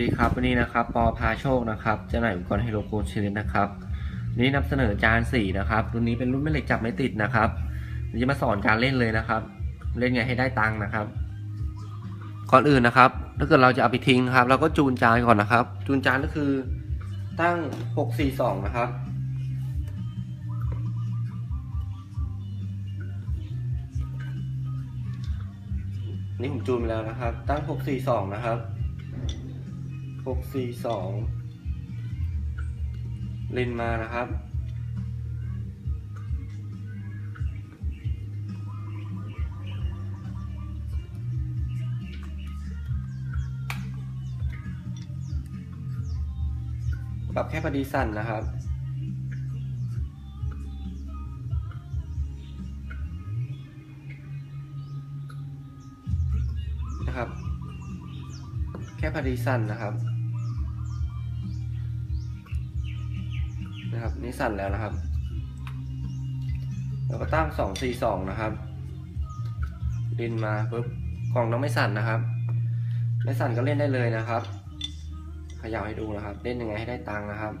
สวัสดีครับวันนี้นะครับปอพาโชคนะครับเจ้าหน่ายอุปกรณ์ไฮโลโกนชนิดนะครับนี้นำเสนอจานสี่นะครับรุ่นนี้เป็นรุ่นแม่เหล็กจับไม่ติดนะครับเดี๋ยวจะมาสอนการเล่นเลยนะครับ เล่นไงให้ได้ตังค์นะครับ ก่อนอื่นนะครับ ถ้าเกิดเราจะเอาไปทิ้งครับ เราก็จูนจานก่อนนะครับ จูนจานก็คือตั้งหกสี่สองนะครับนี่ผมจูนไปแล้วนะครับ ตั้งหกสี่สองนะครับ หกสี่สองเล่นมานะครับ ปรับแค่พอดีสั่นนะครับนะครับ แค่พอดีสั่นนะครับ นะครับ นี่สั่นแล้วนะครับ เราก็ตั้งสองสี่สองนะครับดินมาปุ๊บกล่องต้องไม่สั่นนะครับ ไม่สั่นก็เล่นได้เลยนะครับขย่าให้ดูนะครับ เล่นยังไงให้ได้ตังค์นะครับ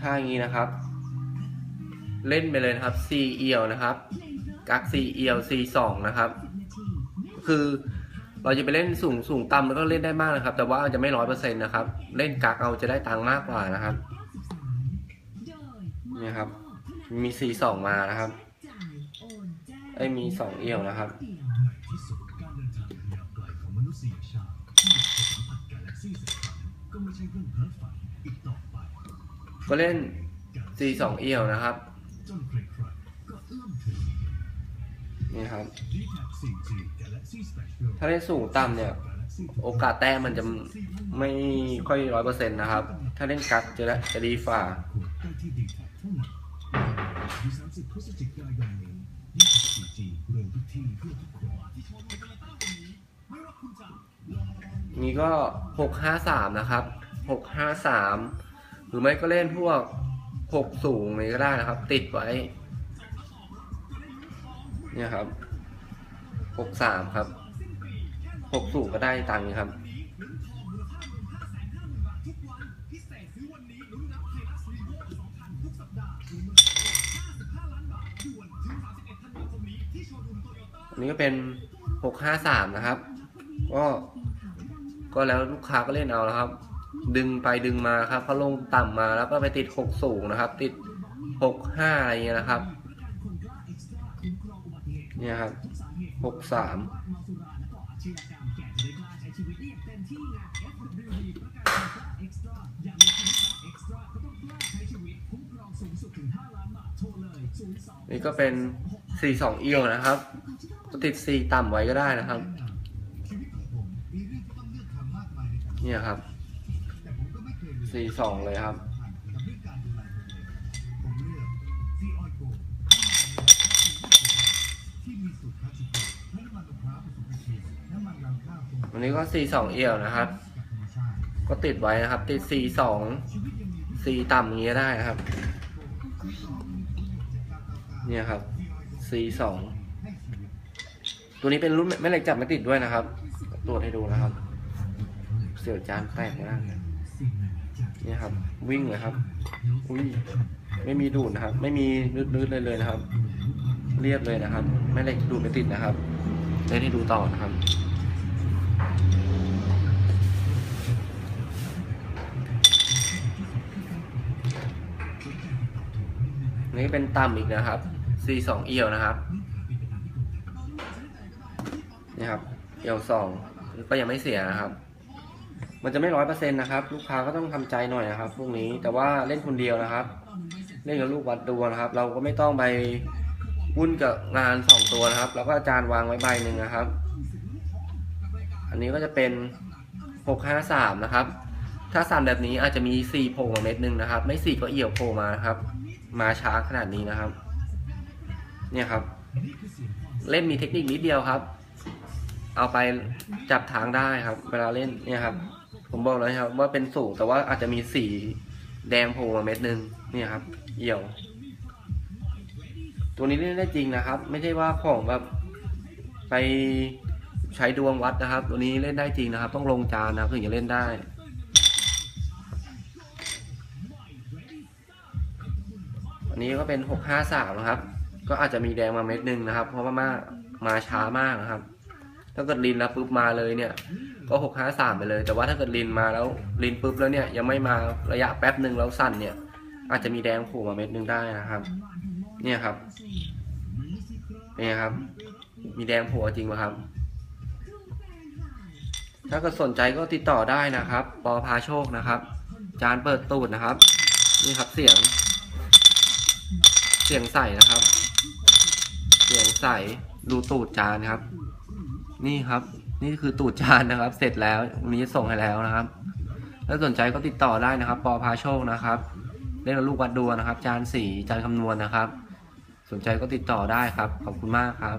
ถ้าอย่างนี้นะครับ เล่นไปเลยนะครับ C เอียวนะครับ กัก C เอียว C สองนะครับ คือ เราจะไปเล่นสูงสูงต่ำแล้วก็เล่นได้มากนะครับ แต่ว่าจะไม่ร้อยเปอร์เซ็นต์นะครับ เล่นกักเอาจะได้ตังค์มากกว่านะครับนี่ครับ มี C สองมานะครับไอ้มีสองเอียวนะครับที่สุดการเดินทางอันยวไกลของมนุษยชาติที่อยากจะสัมผัสกาแล็กซี่สักครั้งก็เรื่องเพ้อฝันอีกต่อไปก็เล่น C สองเอียวนะครับ นี่ครับ d t a c 4G Galaxy Special ถ้าเล่นสูงต่ำเนี่ย โอกาสแต้มมันจะไม่ค่อยร้อยเปอร์เซ็นต์นะครับ ถ้าเล่นกักจะได้จะดีฝ่าขวดได้ที่ d t a c เท่านั้นที่30พฤศจิกายนนี้ d t a c 4G เร็วทุกที่เพื่อทุกคนนี่ก็หกห้าสามนะครับหกห้าสามหรือไม่ก็เล่นพวกหกสูงนี่ก็ได้นะครับ ติดไว้ เนี่ยครับหกสามครับหกสูงก็ได้ตังค์ครับอันนี้ก็เป็นหกห้าสามนะครับ ก็ก็แล้วลูกค้าก็เล่นเอาแล้วครับ ดึงไปดึงมาครับเขาลงต่ำมาแล้วก็ไปติดหกสูงนะครับ ติดหกห้าอะไรเงี้ยนะครับ เนี่ยครับหกสามนี่ก็เป็นสี่สองเอียวนะครับ ติดสี่ต่ำไว้ก็ได้นะครับ เนี่ยครับแต่ผมก็ไม่เคยลืมสี่สองเลยครับ นไพรวันนี้ก็สี่สองเอียวนะครับจากธรรมชาติก็ติดไว้นะครับ ติดสี่สองชีวิตยังมีที่สี่ต่ำอย่างเงี้ยได้นะครับ เนี่ยครับสี่สองตัวนี้เป็นรุ่นแม่เหล็กจับไม่ติดด้วยนะครับตรวจให้ดูนะครับ เสี่ยวจานแตกนะเนี่ยครับ วิ่งเลยครับ อุ้ยไม่มีดูดนะครับ ไม่มีนืดๆเลยเลยนะครับ เรียบเลยนะครับแม่เหล็กดูดไม่ติดนะครับเล่นให้ดูต่อนะครับ นี่เป็นต่ำอีกนะครับ C2 เอียวนะครับนี่ครับ เอียวสองก็ยังไม่เสียนะครับ มันจะไม่ร้อยเปอร์เซ็นต์นะครับ ลูกค้าก็ต้องทำใจหน่อยนะครับพวกนี้แต่ว่าเล่นคนเดียวนะครับ เล่นกับลูกวัดดวงนะครับ เราก็ไม่ต้องไปวุ่นกับงานสองตัวนะครับ แล้วก็อาจารย์วางไว้ใบหนึ่งนะครับ อันนี้ก็จะเป็นหกห้าสามนะครับ ถ้าสามแบบนี้อาจจะมีสีโผล่มาเม็ดหนึ่งนะครับ ไม่สีก็เอี่ยวโผล่มานะครับ มาช้าขนาดนี้นะครับ เนี่ยครับ เล่นมีเทคนิคนิดเดียวครับ เอาไปจับทางได้ครับ เวลาเล่นเนี่ยครับ ผมบอกเลยครับ ว่าเป็นสูงแต่ว่าอาจจะมีสีแดงโผล่มาเม็ดหนึ่งเนี่ยครับ เอี่ยว ตัวนี้เล่นได้จริงนะครับ ไม่ใช่ว่าของแบบไป ใช้ดวงวัดนะครับ ตัวนี้เล่นได้จริงนะครับ ต้องลงจานนะครับถึงจะเล่นได้อันนี้ก็เป็นหกห้าสามนะครับ ก็อาจจะมีแดงมาเม็ดหนึ่งนะครับ เพราะว่ามามาช้ามากนะครับ ถ้าเกิดลินแล้วปุ๊บมาเลยเนี่ย ก็หกห้าสามไปเลย แต่ว่าถ้าเกิดลินมาแล้วลินปุ๊บแล้วเนี่ยยังไม่มาระยะแป๊บหนึ่งแล้วสั่นเนี่ย อาจจะมีแดงโผล่มาเม็ดหนึ่งได้นะครับ เนี่ยครับเนี่ยครับ มีแดงโผล่จริงไหมครับ ถ้าเกิดสนใจก็ติดต่อได้นะครับ ปอพาโชคนะครับ จานเปิดตูดนะครับ นี่ครับเสียง เสียงใสนะครับ เสียงใสดูตูดจานครับ นี่ครับ นี่คือตูดจานนะครับ เสร็จแล้ววันนี้ส่งให้แล้วนะครับ ถ้าสนใจก็ติดต่อได้นะครับ ปอพาโชคนะครับเล่นลูกวัดดวนะครับ จานสีจานคำนวณนะครับ สนใจก็ติดต่อได้ครับ ขอบคุณมากครับ